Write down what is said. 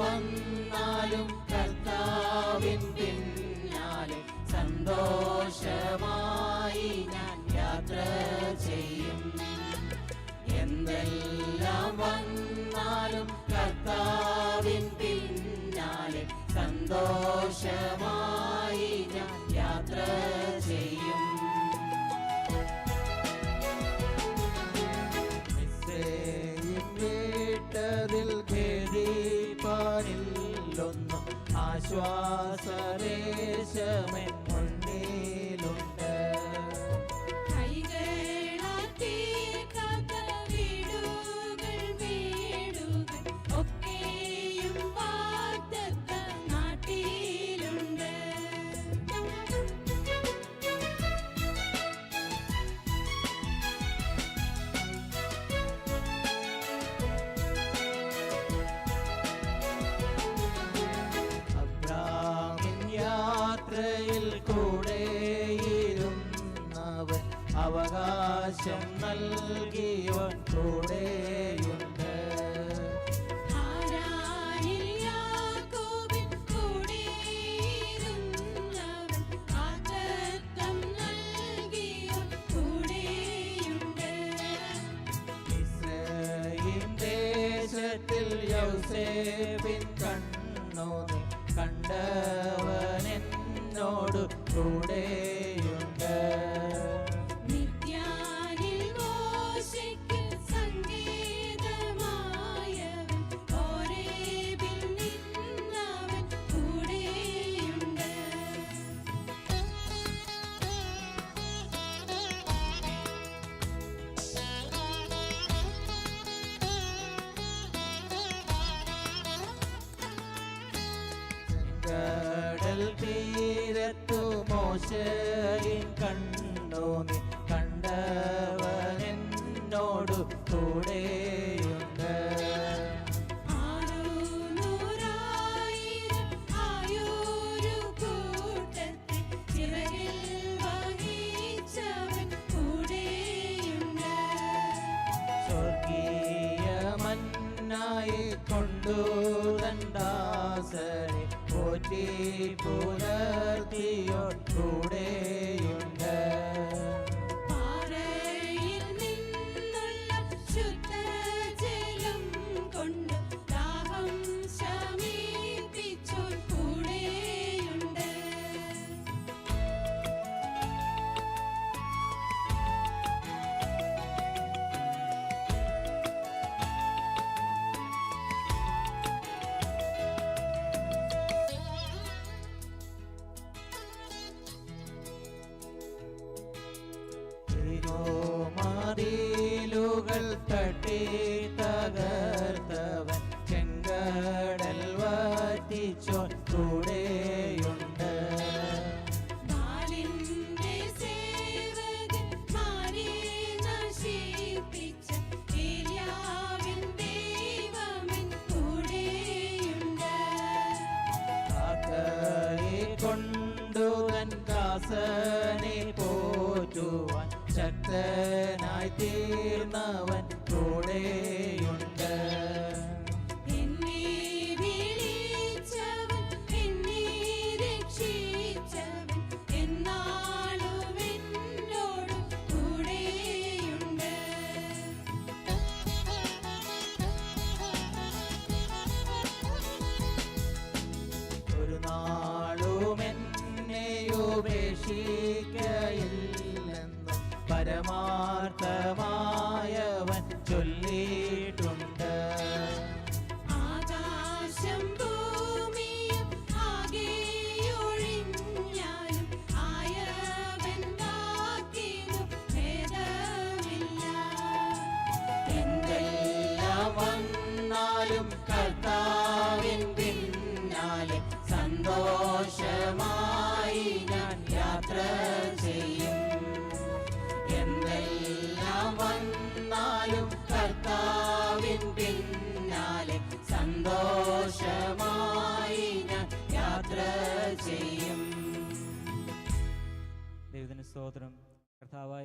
വന്നാലും കർത്താവിൻ പിന്നാലെ സന്തോഷമായി ഞാൻ യാത്ര ചെയ്യും. എന്തെല്ലാം വന്നാലും കർത്താവിൻ പിന്നാലെ സന്തോഷമായി ഞാൻ യാത്ര ആശ്വാസലേശമേ കൂടെയിരുന്നവൻ അവകാശം നൽകിയവൻ കൂടെയുണ്ട്. ആരാനിൽ യാക്കോബിൻ കണ്ണോ കണ്ടവൻ എന്നോട് കൂടെയുണ്ട്. മോശയിൻ കണ്ണു നീ കണ്ടവൻ എന്നോട് കൂടെയുണ്ട്. കൊണ്ടു ദണ്ഡാസനെ புலர்த்தியோன் கூட. ദാസനെ പോറ്റുവാൻ ശക്തനായി തീർന്നവൻ കൂടെയുണ്ട്. ഉപേക്ഷിക്കയില്ലെന്നും പരമാർത്ഥമായവൻ ചൊല്ലിയിട്ടുണ്ട്. വന്നാലും കർത്താവിൻ പിന്നാലെ സന്തോഷമായി പിന്നാലെ സന്തോഷമായി യാത്ര ചെയ്യും. ദൈവത്തിന് സ്തോത്രം. കർത്താവായ